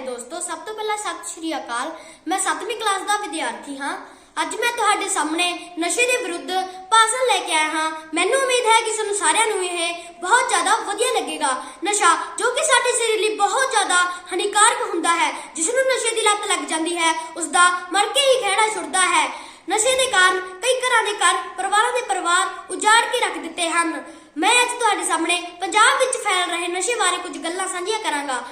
ਦੋਸਤੋ, ਸਭ ਤੋਂ ਪਹਿਲਾਂ ਸਤਿ ਸ਼੍ਰੀ ਅਕਾਲ। ਮੈਂ 7ਵੀਂ ਕਲਾਸ ਦਾ ਵਿਦਿਆਰਥੀ ਹਾਂ। ਅੱਜ ਮੈਂ ਤੁਹਾਡੇ ਸਾਹਮਣੇ ਨਸ਼ੇ ਦੇ ਵਿਰੁੱਧ ਭਾਸ਼ਣ ਲੈ ਕੇ ਆਇਆ ਹਾਂ। ਮੈਨੂੰ ਉਮੀਦ ਹੈ ਕਿ ਸਾਨੂੰ ਸਾਰਿਆਂ ਨੂੰ ਇਹ ਬਹੁਤ ਜ਼ਿਆਦਾ ਵਧੀਆ ਲੱਗੇਗਾ। ਨਸ਼ਾ, ਜੋ ਕਿ ਸਾਡੇ ਸਰੀਰ ਲਈ ਬਹੁਤ ਜ਼ਿਆਦਾ ਹਾਨੀਕਾਰਕ ਹੁੰਦਾ ਹੈ, ਜਿਸ ਨੂੰ ਨਸ਼ੇ ਦੀ ਲੱਤ ਲੱਗ ਜਾਂਦੀ ਹੈ ਉਸ ਦਾ ਮਰ ਕੇ ਹੀ ਖਹਿੜਾ ਛੁੱਟਦਾ ਹੈ। ਨਸ਼ੇ ਦੇ ਕਾਰਨ ਕਈ ਘਰਾਂ ਦੇ ਘਰ, ਪਰਿਵਾਰਾਂ ਦੇ ਪਰਿਵਾਰ ਉਜਾੜ ਕੇ ਰੱਖ ਦਿੱਤੇ ਹਨ। ਮੈਂ ਅੱਜ ਤੁਹਾਡੇ ਸਾਹਮਣੇ ਪੰਜਾਬ ਵਿੱਚ ਫੈਲ ਰਹੇ ਨਸ਼ੇ ਬਾਰੇ ਕੁਝ ਗੱਲਾਂ ਸਾਂਝੀਆਂ ਕਰਾਂਗਾ।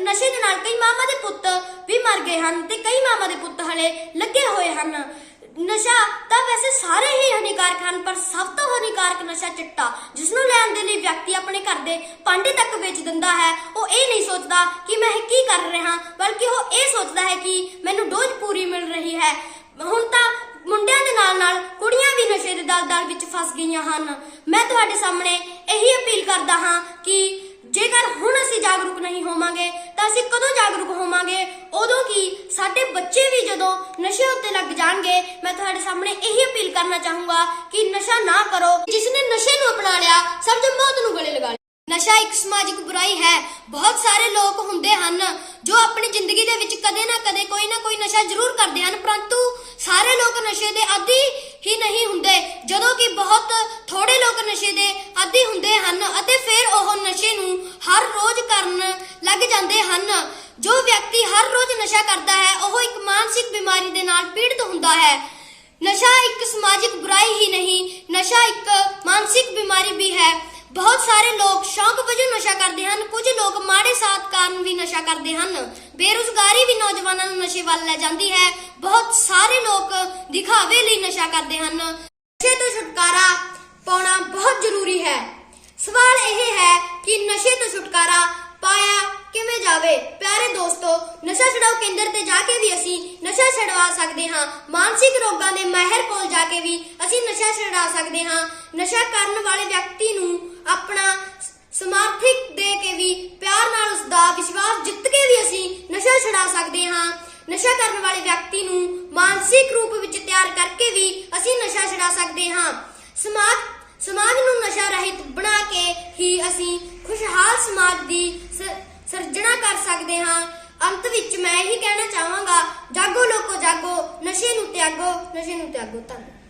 ਨਸ਼ੇ ਦੇ ਨਾਲ ਕਈ ਮਾਮਾ ਦੇ ਪੁੱਤ ਵੀ ਮਰ ਗਏ ਹਨ ਤੇ ਕਈ ਮਾਮਾ ਦੇ ਪੁੱਤ ਹਲੇ ਲੱਗੇ ਹੋਏ ਹਨ। ਨਸ਼ਾ ਤਾਂ ਵੈਸੇ ਸਾਰੇ ਹੀ ਹਾਨੀਕਾਰਕ ਹਨ, ਪਰ ਸਭ ਤੋਂ ਹਾਨੀਕਾਰਕ ਨਸ਼ਾ ਚਿੱਟਾ ਜਿਸ ਨੂੰ ਲੈਣ ਦੇ ਲਈ ਵਿਅਕਤੀ ਆਪਣੇ ਘਰ ਦੇ ਪਾਂਡੇ ਤੱਕ ਵੇਚ ਦਿੰਦਾ ਹੈ। ਉਹ ਇਹ ਨਹੀਂ ਸੋਚਦਾ ਕਿ ਮੈਂ ਕੀ ਕਰ ਰਿਹਾ ਬਲਕਿ ਉਹ ਇਹ ਸੋਚਦਾ ਹੈ ਕਿ ਮੈਨੂੰ ਡੋਜ਼ ਪੂਰੀ ਮਿਲ ਰਹੀ ਹੈ। ਹੁਣ ਤਾਂ ਮੁੰਡਿਆਂ ਦੇ ਨਾਲ ਨਾਲ ਕੁੜੀਆਂ ਵੀ ਵਿੱਚ ਫਸ ਗਈਆਂ ਹਨ। ਮੈਂ ਤੁਹਾਡੇ ਸਾਹਮਣੇ ਇਹੀ ਅਪੀਲ ਕਰਦਾ ਹਾਂ ਕਿ ਜੇਕਰ ਹੁਣ ਅਸੀਂ ਜਾਗਰੂਕ ਨਹੀਂ ਹੋਵਾਂਗੇ, ਤਾਂ ਅਸੀਂ ਕਦੋਂ ਜਾਗਰੂਕ ਹੋਵਾਂਗੇ? ਉਦੋਂ ਕੀ ਸਾਡੇ ਬੱਚੇ ਵੀ ਜਦੋਂ ਨਸ਼ੇ ਉੱਤੇ ਲੱਗ ਜਾਣਗੇ, ਮੈਂ ਤੁਹਾਡੇ ਸਾਹਮਣੇ ਇਹੀ ਅਪੀਲ ਕਰਨਾ ਚਾਹੂੰਗਾ ਕਿ ਨਸ਼ਾ ਨਾ ਕਰੋ। ਜਿਸ ਨੇ ਨਸ਼ੇ ਨੂੰ ਅਪਣਾ ਲਿਆ ਸਮਝ ਮੌਤ ਨੂੰ ਗਲੇ ਲਗਾ ਲਿਆ। ਨਸ਼ਾ ਇੱਕ ਸਮਾਜਿਕ ਬੁਰਾਈ ਹੈ। ਬਹੁਤ ਸਾਰੇ ਲੋਕ ਹੁੰਦੇ ਹਨ ਜੋ ਆਪਣੀ ਜ਼ਿੰਦਗੀ ਦੇ ਵਿੱਚ ਕਦੇ ਨਾ ਕਦੇ ਕੋਈ ਨਾ ਕੋਈ ਨਸ਼ਾ ਜ਼ਰੂਰ ਕਰਦੇ ਹਨ, ਪਰੰਤੂ ਸਾਰੇ ਲੋਕ ਨਸ਼ੇ ਦੇ ਆਦੀ ਹੀ ਨਹੀਂ ਹੁੰਦੇ। ਜਦੋਂ ਕਿ ਬਹੁਤ ਥੋੜੇ ਲੋਕ ਨਸ਼ੇ ਦੇ ਆਦੀ ਹੁੰਦੇ ਹਨ ਅਤੇ ਫਿਰ ਉਹ ਨਸ਼ੇ ਨੂੰ ਹਰ ਰੋਜ਼ ਕਰਨ ਲੱਗ ਜਾਂਦੇ ਹਨ। ਜੋ ਵਿਅਕਤੀ ਹਰ ਰੋਜ਼ ਨਸ਼ਾ ਕਰਦਾ ਹੈ, ਉਹ ਇੱਕ ਮਾਨਸਿਕ ਬਿਮਾਰੀ ਦੇ ਨਾਲ ਪੀੜਤ ਹੁੰਦਾ ਹੈ। ਨਸ਼ਾ ਇੱਕ ਸਮਾਜਿਕ ਬੁਰਾਈ ਹੀ ਨਹੀਂ, ਨਸ਼ਾ ਇੱਕ ਮਾਨਸਿਕ ਬਿਮਾਰੀ ਵੀ ਹੈ। ਬਹੁਤ ਸਾਰੇ ਲੋਕ ਸ਼ੌਕ ਵਜੋਂ ਨਸ਼ਾ ਕਰਦੇ ਹਨ, ਕੁਝ ਲੋਕ ਮਾੜੇ ਸਾਥ ਕਾਰਨ ਵੀ ਨਸ਼ਾ ਕਰਦੇ ਹਨ। ਬੇਰੁਜ਼ਗਾਰੀ ਵੀ ਨੌਜਵਾਨਾਂ ਨੂੰ ਨਸ਼ੇ ਵੱਲ ਲੈ ਜਾਂਦੀ ਹੈ। ਬਹੁਤ ਦਿਖਾਵੇ ਲਈ ਨਸ਼ਾ ਕਰਦੇ ਹਨ। ਨਸ਼ੇ ਤੋਂ ਛੁਟਕਾਰਾ ਪਾਉਣਾ ਬਹੁਤ ਜ਼ਰੂਰੀ ਹੈ। ਸਵਾਲ ਇਹ ਹੈ ਕਿ ਨਸ਼ੇ ਤੋਂ ਛੁਟਕਾਰਾ ਪਾਇਆ ਕਿਵੇਂ ਜਾਵੇ? ਪਿਆਰੇ ਦੋਸਤੋ, ਨਸ਼ਾ ਛਡਾਓ ਕੇਂਦਰ ਤੇ ਜਾ ਕੇ ਵੀ ਅਸੀਂ ਨਸ਼ਾ ਛਡਵਾ ਸਕਦੇ ਹਾਂ। ਮਾਨਸਿਕ ਰੋਗਾਂ ਦੇ ਮਾਹਿਰ ਕੋਲ ਜਾ ਕੇ ਵੀ ਅਸੀਂ ਨਸ਼ਾ ਛਡਾ ਸਕਦੇ ਹਾਂ। ਨਸ਼ਾ ਕਰਨ ਵਾਲੇ ਵਿਅਕਤੀ ਨੂੰ ਆਪਣਾ ਸਮਰਥਿਕ ਦੇ ਕੇ ਵੀ, ਪਿਆਰ ਨਾਲ ਉਸ ਦਾ ਵਿਸ਼ਵਾਸ ਜਿੱਤ ਕੇ ਵੀ ਅਸੀਂ ਨਸ਼ਾ ਛਡਾ ਸਕਦੇ ਹਾਂ। ਨਸ਼ਾ ਕਰਨ ਵਾਲੇ ਵਿਅਕਤੀ ਨੂੰ ਮਾਨਸਿਕ ਰੂਪ ਵਿੱਚ ਤਿਆਰ ਕਰਕੇ ਵੀ ਅਸੀਂ ਨਸ਼ਾ ਛਡਾ ਸਕਦੇ ਹਾਂ। ਸਮਾਜ ਸਮਾਜ ਨੂੰ ਨਸ਼ਾ ਰਹਿਤ ਬਣਾ ਕੇ ਹੀ ਅਸੀਂ ਖੁਸ਼ਹਾਲ ਸਮਾਜ ਦੀ ਸ- ਸਿਰਜਣਾ ਕਰ ਸਕਦੇ ਹਾਂ। ਅੰਤ ਵਿੱਚ ਮੈਂ ਇਹੀ ਕਹਿਣਾ ਚਾਹਾਂਗਾ, ਜਾਗੋ ਲੋਕੋ ਜਾਗੋ, ਨਸ਼ੇ ਨੂੰ ਤਿਆਗੋ, ਨਸ਼ੇ ਨੂੰ ਤਿਆਗੋ ਧੰਨਵਾਦ।